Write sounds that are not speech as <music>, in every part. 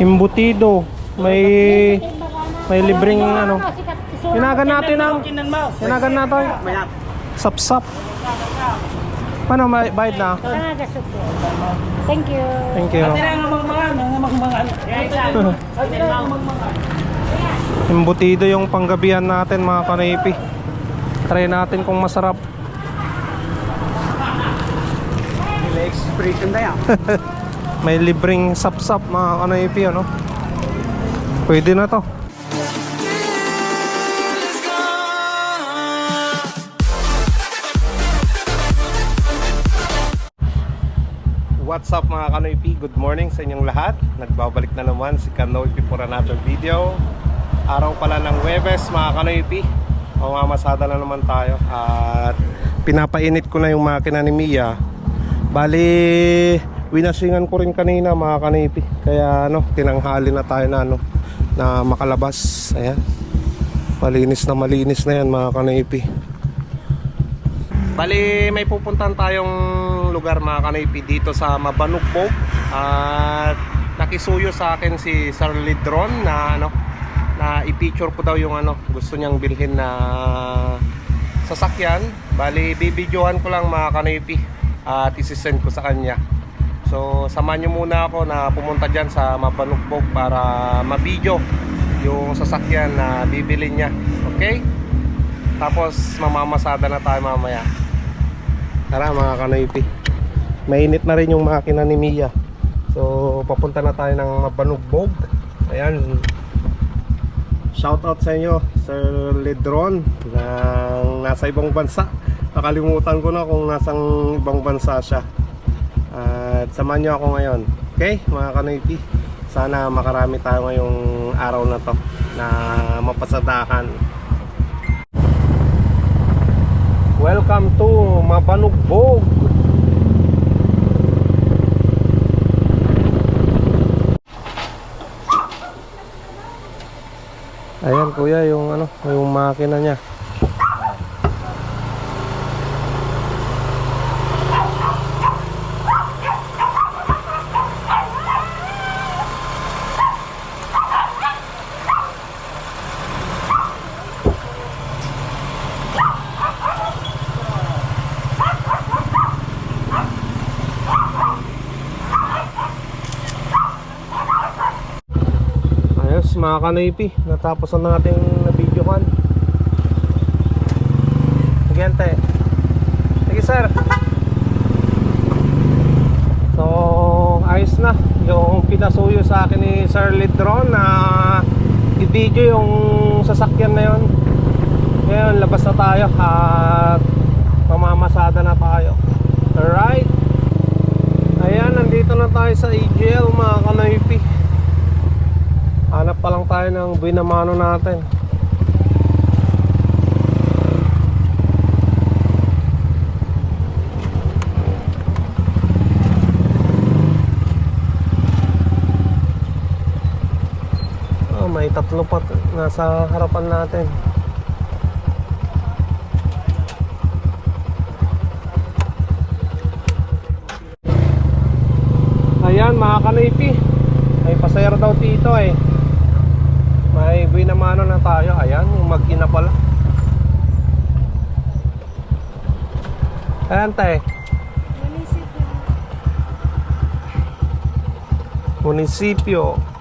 Imbutido. May may libreng ano. Hinagan natin ang hinagan natin. Sapsap. Paano may bayad na? Thank you. Thank you. Lang ang mga Imbutido yung panggabihan natin mga kanaypi. Try natin kung masarap. expression na yan. <laughs> May libreng sapsap mga kanaypi ano. Pwede na to. What's up mga Kanoypi? Good morning sa inyong lahat. Nagbabalik na naman si Kanoypi for another video. Araw pala ng Webes mga Kanoypi. Mamamasada na naman tayo. At pinapainit ko na yung makina ni Mia. Bali, winasingan ko rin kanina mga Kanoypi. Kaya ano, tinanghali na tayo na ano, na makalabas. Ayan. Malinis na malinis na yan mga Kanoypi. Bali, may pupuntahan tayong lugar mga kanaypi dito sa Mabanugbog at nakisuyo sa akin si Sir Lidron na ano na i-picture ko daw yung ano gusto niyang bilhin na sasakyan. Bali, bibidyohan ko lang mga kanaypi at isisend ko sa kanya. So, samahan niyo muna ako na pumunta dyan sa Mabanugbog para mabidyo yung sasakyan na bibili niya. Okay? Tapos mamamasada na tayo mamaya. Tara mga kanaypi. Mainit na rin yung makina ni Mia. So papunta na tayo ng Mabanugbog. Ayan. Shout out sa inyo Sir Ledron ng nasa ibang bansa. Nakalimutan ko na kung nasang ibang bansa siya. At samahan nyo ako ngayon. Okay mga kanaypi. Sana makarami tayo ngayong araw na to na mapasadahan. Welcome to Mabanugbog. Ayan kuya yung ano, yung makina niya. Ayos mga kanaypi, natapos na natin na video kan. Sige ante. Sige sir. So ayos na yung pinasuyo sa akin ni Sir Lidron na i-video yung sasakyan na yon. Ngayon labas na tayo at mamamasada na tayo. Alright. Ayan, nandito na tayo sa AGL mga kanaypi. Hanap pa lang tayo ng binamano natin. Oh, may tatlo pa nasa harapan natin. Ayan mga kanipi. May pasayro daw dito eh. May binamano na tayo. Ayan, yung mag-ina pala. Ayan tayo. Munisipyo. Sasakyan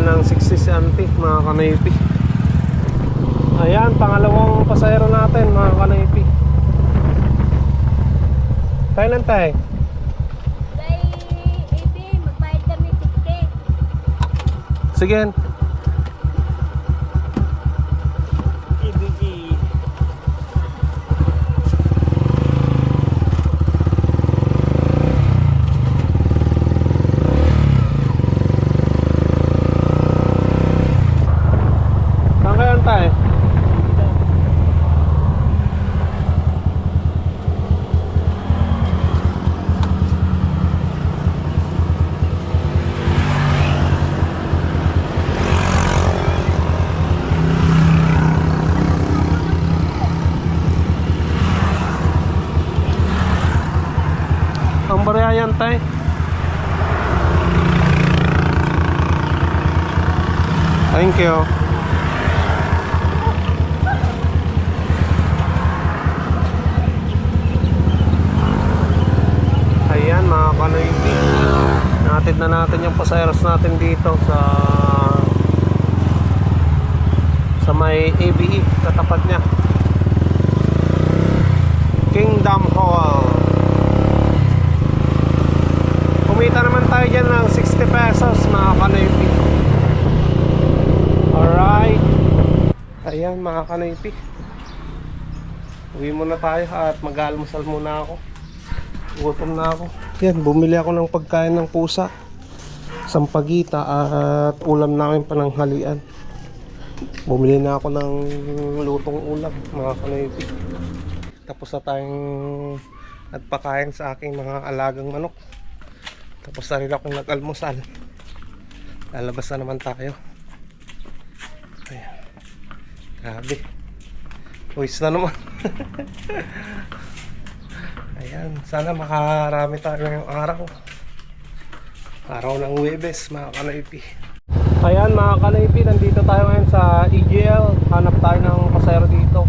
naman ng 60 si auntie, mga kanaypi. Ayan, pangalawang pasahero natin, mga kanaypi. Kailan tayo? Kay AB, magbayad kami 60. Sige. EBE. Saan kayo tayo? Ang barayan tayo. Thank you. Ayan mga kanoypi Natid na natin yung pasayeros natin dito sa sa may ABE katapat niya. Kingdom Hall. Kumita naman tayo dyan ng 60 pesos mga kanoypi Alright. Ayan mga kanoypi Uwi muna tayo at mag-almusal muna ako. Gutom na ako. Yan, bumili ako ng pagkain ng pusa. Sampagita at ulam namin pananghalian. Bumili na ako ng lutong ulam, mga kanoypi. Tapos na tayong nagpakain sa aking mga alagang manok. Tapos na rin akong nag-almusal. Lalabas na naman tayo. Ayan. Grabe. Uwis na naman. <laughs> Ayan, sana makarami tayo ngayong araw. Araw ng Webes, mga kanaypi. Ayan, mga kanaypi, nandito tayo ngayon sa EGL. Hanap tayo ng pasero dito.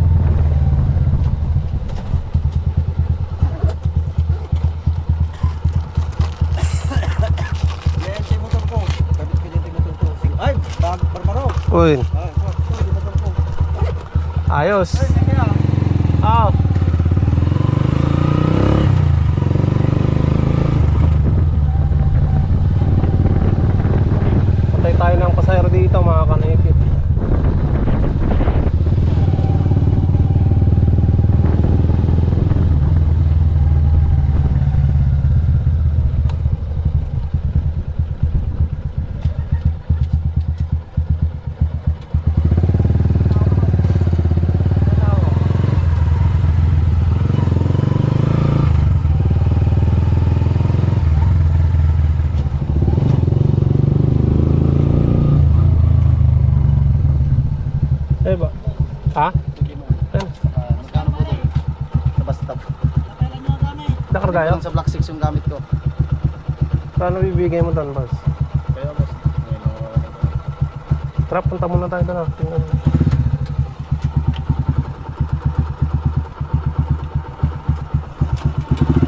Yan, si motor ko. Kapit ka dyan, motor ko. Ay, bag, barbaro. Uy, Ay, so, so, yung motor ko. ayos. Ay, kaya. Ah, Patay tayo ng pasahero dito mga kanaypi. Eh ba? Ha? Ayun, Ah, Magkano po ito? Sa basta. nakargayo? Sa Black 6 yung gamit ko. Paano bibigay mo doon, boss? Kaya boss. Ayun, oh, Trap, punta muna tayo doon. ah. Tingnan.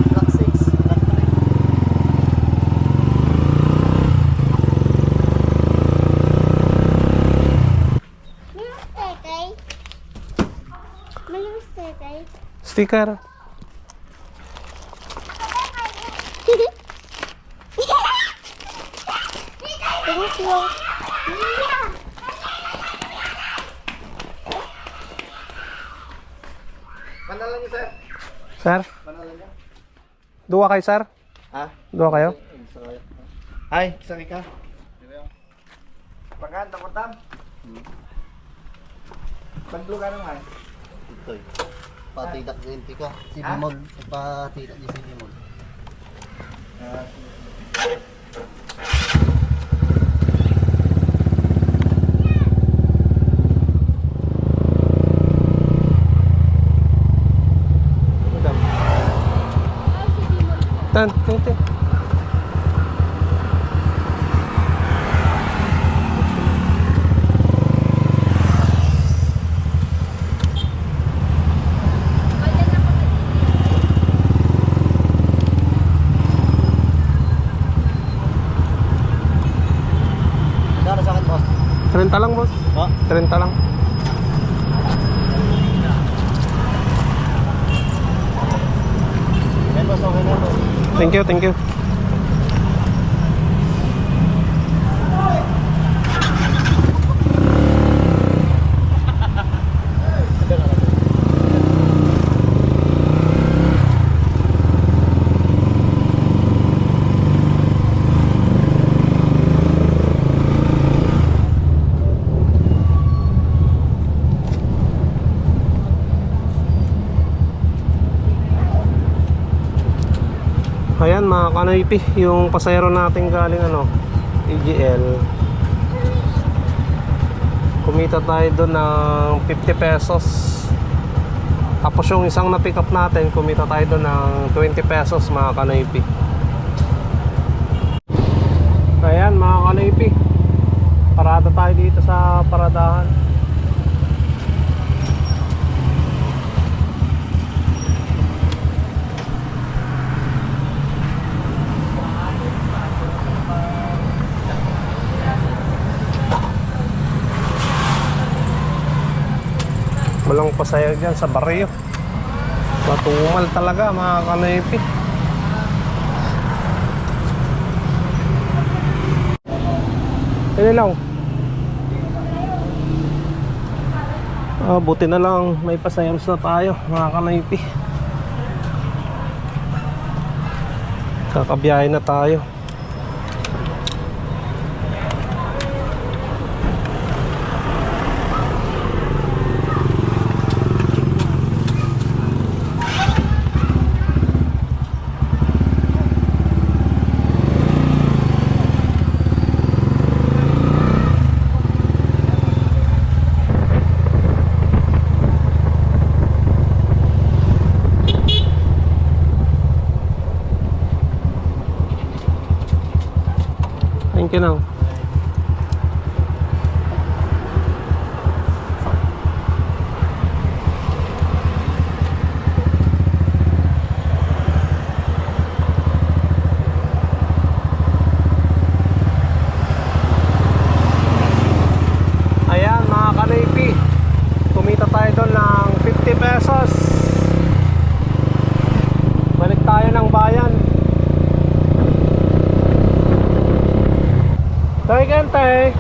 Black 6. Black 3. Mayroong stekay. Mayroong stekay. Sticker. Thank you. Pandalan niyo, sir. Sir? Pandalan niyo. Dua kayo, sir? Ha? Dua kayo? Ay, sorry ka. Pagkaan, takotam. Paglugar naman. Ito eh. Patidak din ka. Si? Bimol. Patidak din si Bimol. Ah, Tan, tinte. Renta lang boss. Thank you. Ayan mga kanoypi, yung pasayro natin galing ano, EGL. Kumita tayo doon ng 50 pesos. Tapos yung isang na pick up natin, kumita tayo doon ng 20 pesos mga kanoypi. Ayan mga kanoypi, parada tayo dito sa paradahan. Walang pasayag dyan sa baryo. Matumal talaga mga kanoypi. Ano lang? Ah, buti na lang may pasayers na tayo mga kanoypi. Kakabiyahe na tayo. Thank you now. Ayan mga kanipi Kumita tayo doon ng 50 pesos Balik tayo ng bayan Tay kente.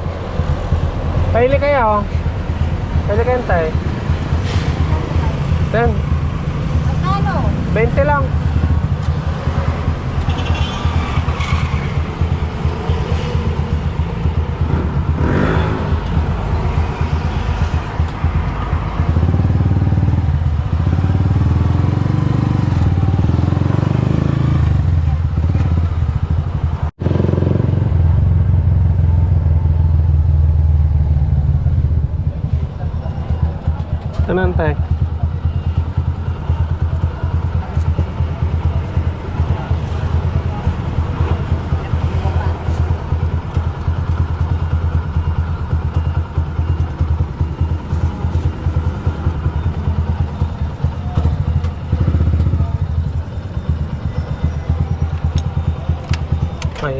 Paili kayo. Paili kente. Ten. Ano? 20 lang.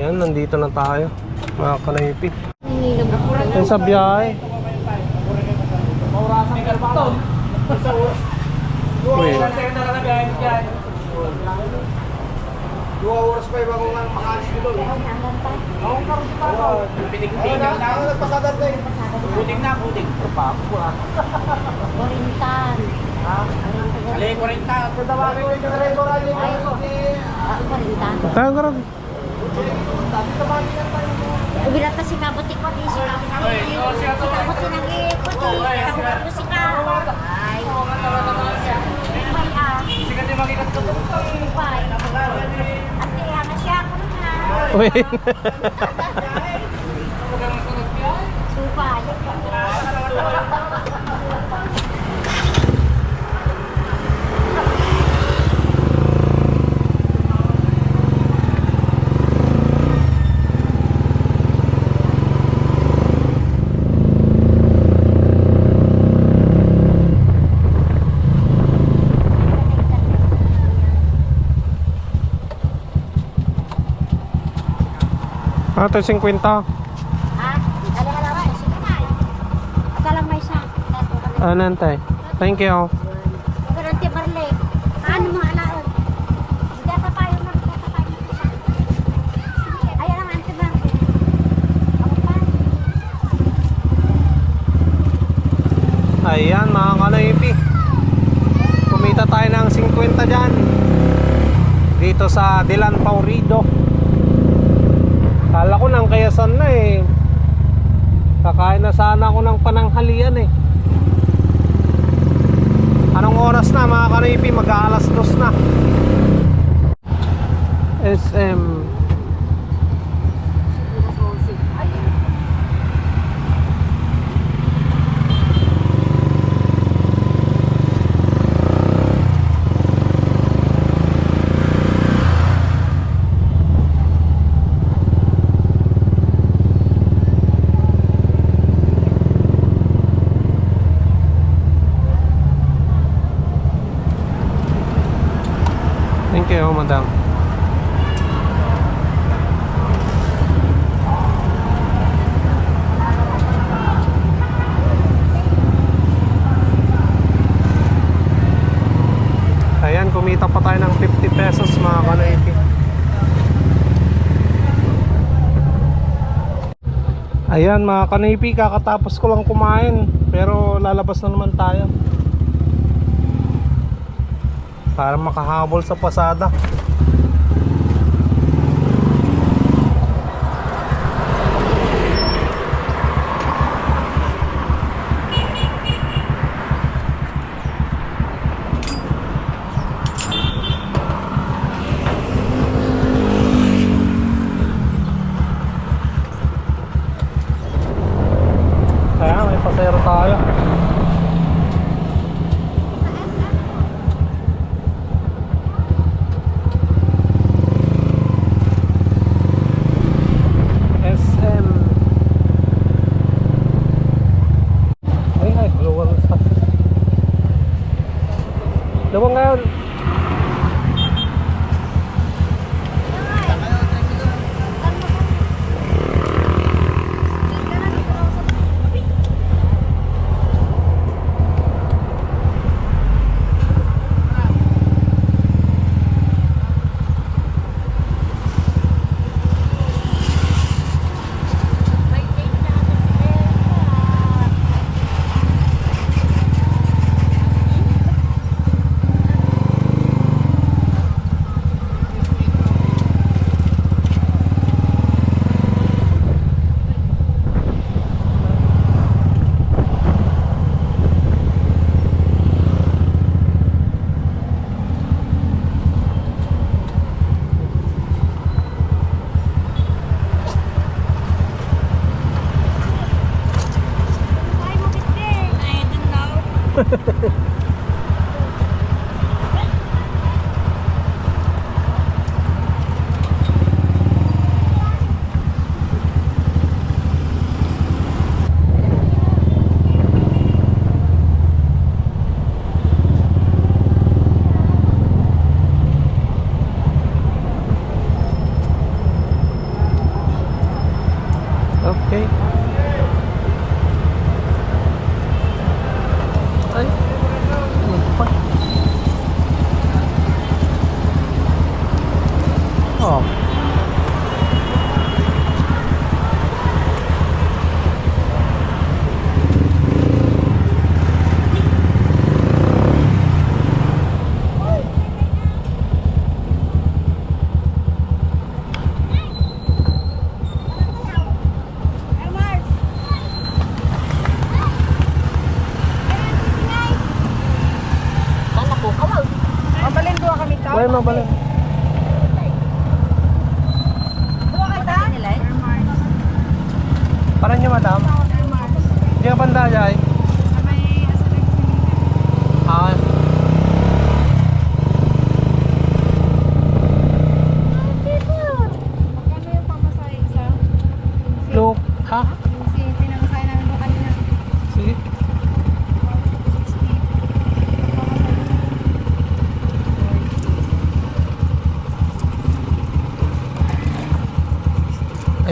Ayan, nandito na tayo. Mga kanaypi. Yan sa biyahe. Uy, Dua oras pa iba kung makalis dito. Pinig-pinig na. Ako nagpasadad na eh. Puting na, puting. Korintan. Ali, 40. Tawagin ko yung driver. Korintan. kaya ka rin. Ubirat na si Kabuti ko. Si Kabuti. Si Kabuti nang ikuti. Kabuti ko si Kabuti. Ay. May ah. Sikat yung makikat ko. Supay. Ate, hanga siya ako na. Uy. <laughs> Ate, 50. Ah, dali ka naman. Sige na. Ano nantay? Thank you. Pero Auntie Marley, ano mga alaon? Data pa yun na, data pa. Ayan ang pa. Ayan mga kanoypi. Kumita tayo ng 50 dyan. Dito sa Dilan Paurido. Kala ko nang kayasan na eh. Kakain na sana ako ng pananghalian eh. Anong oras na mga kanoypi? Mag-aalas dos na. SM. Thank you, madam. Ayan, kumita pa tayo ng 50 pesos mga kanoipi. Ayan mga kanoipi, kakatapos ko lang kumain. Pero lalabas na naman tayo. Para makahabol sa pasada.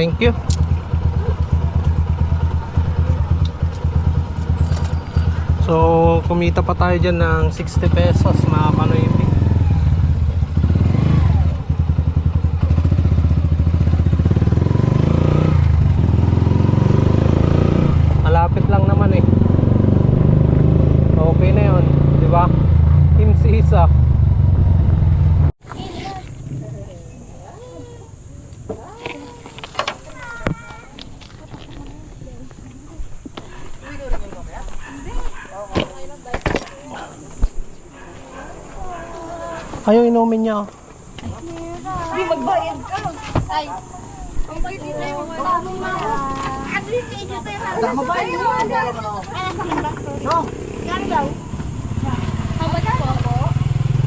Thank you So, kumita pa tayo dyan ng 60 pesos mga kanoypi. Malapit lang naman eh. Okay na yun, di ba? Insisa. Ayaw inumin niya. oh. Ay, magbayad ka. Ay. Ang pwede na yung wala mong mga. At least, ito tayo. Magbayad mo. Ay, nasa mga. No. Yan daw. How much po ako?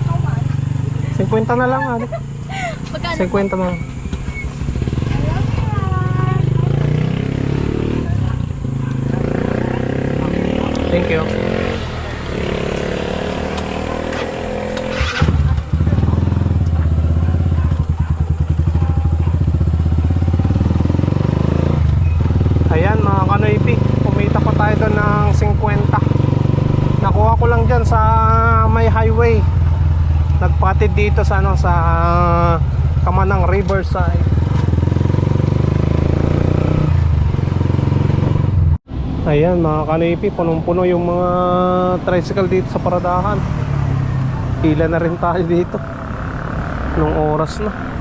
How much? 50 na lang, ano? 50 na lang. Thank you. Ayan mga kanoypi, kumita pa tayo doon ng 50. Nakuha ko lang dyan sa may highway. Nagpatid dito sa ano sa Kamanang Riverside. Ayan mga kanipi, punong-puno yung mga tricycle dito sa paradahan. Pila na rin tayo dito. Nung oras na.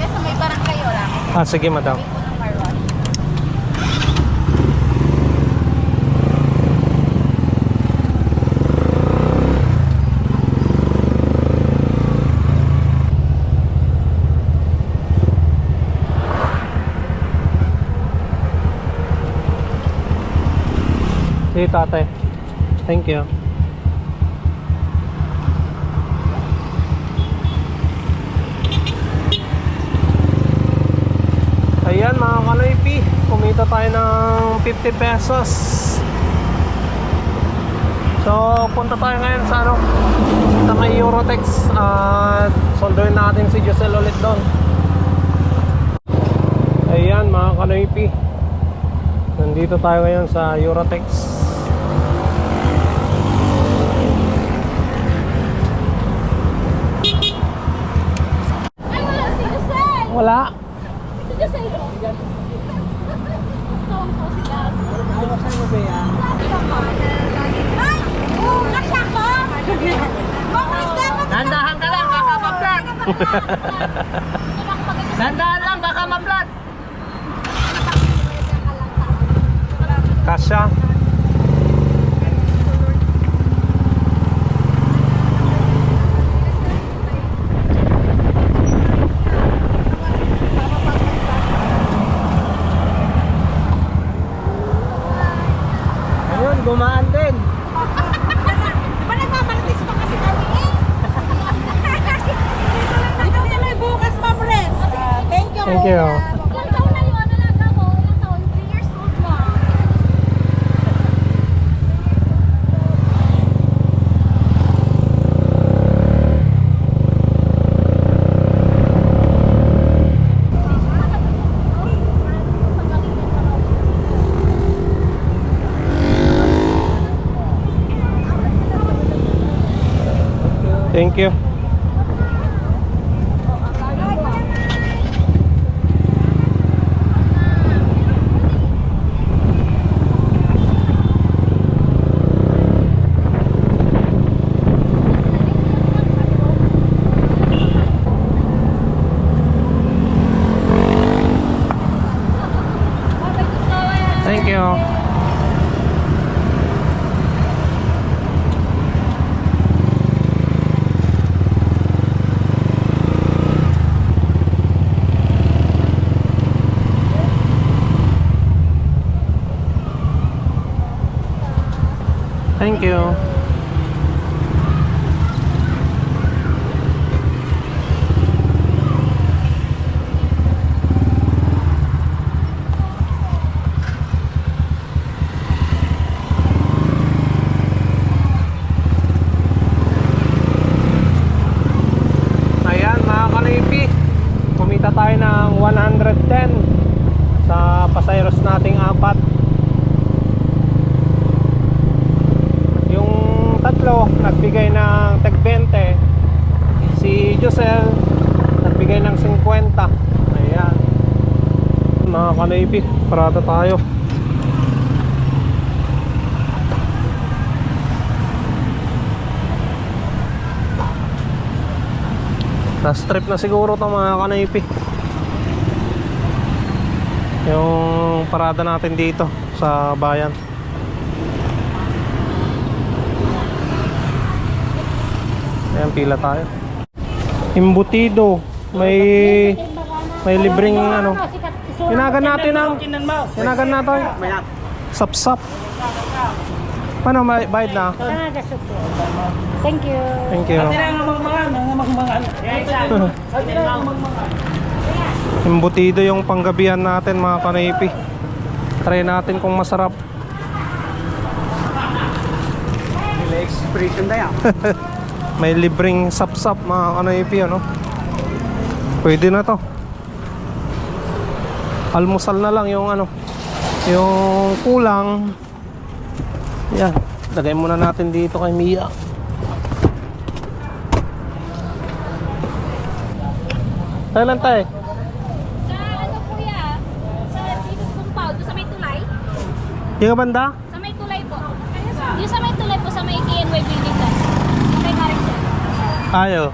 Yes, may parang kayo lang. Ah, sige madam. Sige tate. Thank you. Ayan mga kanoypi, kumita tayo ng 50 pesos. So, punta tayo ngayon sa ano, sa may Eurotex at soldoin natin si Giselle ulit doon. Ayan mga kanoypi, nandito tayo ngayon sa Eurotex. Ay, wala si Giselle! Wala. Si Giselle po. Tawang po si Gab. Ko! Mamalis dapat! Nandahan ka lang, baka ma-vlog. <laughs> Nandahan lang, baka ma-vlog. Kasya. Ayun, gumaan din. Diba nagmamartis pa kasi kami eh? Dito tuloy bukas, Ma'am Res. Thank you. Thank you. Ilang taon na yun? Ano lang ako? Ilang taon? 3 years old mo. Thank you. Thank you. Thank you. Ayan mga kanipi Kumita tayo ng 110 Sa pasayros nating apat Yung tatlo Nagbigay ng tag 20 Si Josel Nagbigay ng 50 Ayan. Mga kanipi Parada tayo. Last trip na siguro to mga kanaypi. Yung parada natin dito sa bayan Ayan pila tayo Imbutido May May libreng ano Hinagan natin ang. Hinagan natin Sapsap Paano may bayad na? Thank you. Thank you ano. Imbutido yung panggabihan natin mga kanipi Try natin kung masarap Expression na yan. <laughs> May libreng sapsap mga kanipi ano Pwede na to Almusal na lang yung ano Yung kulang Yan Lagay muna natin dito kay Mia Tayo lang tayo Sa ano kuya? Sa Jesus Compound, sa may tulay? Yung banda? Ayo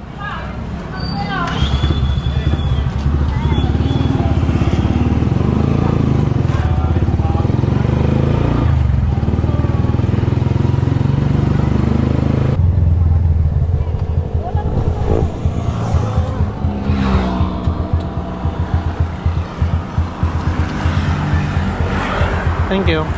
Thank you.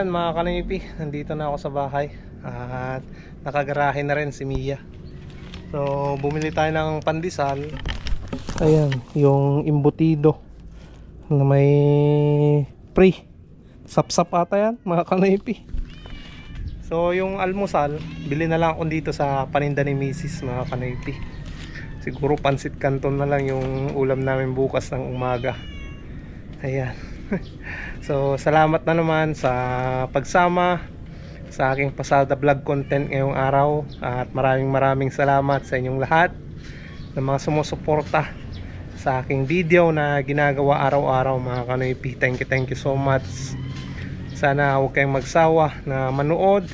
Ayan mga kanipi, nandito na ako sa bahay. At nakagarahe na rin si Mia. So bumili tayo ng pandesal. Ayan, yung imbutido na may pre sapsap ata yan mga kanipi so yung almusal bili na lang ako dito sa paninda ni Mrs. mga kanipi siguro pansit canton na lang yung ulam namin bukas ng umaga ayan <laughs> so salamat na naman sa pagsama sa aking pasada vlog content ngayong araw at maraming maraming salamat sa inyong lahat ng mga sumusuporta sa aking video na ginagawa araw-araw mga kanoypi. Thank you, thank you so much. Sana huwag kayong magsawa na manood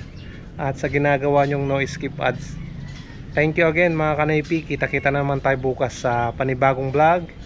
at sa ginagawa nyong no skip ads. Thank you again mga kanoypi. Kita-kita naman tayo bukas sa panibagong vlog.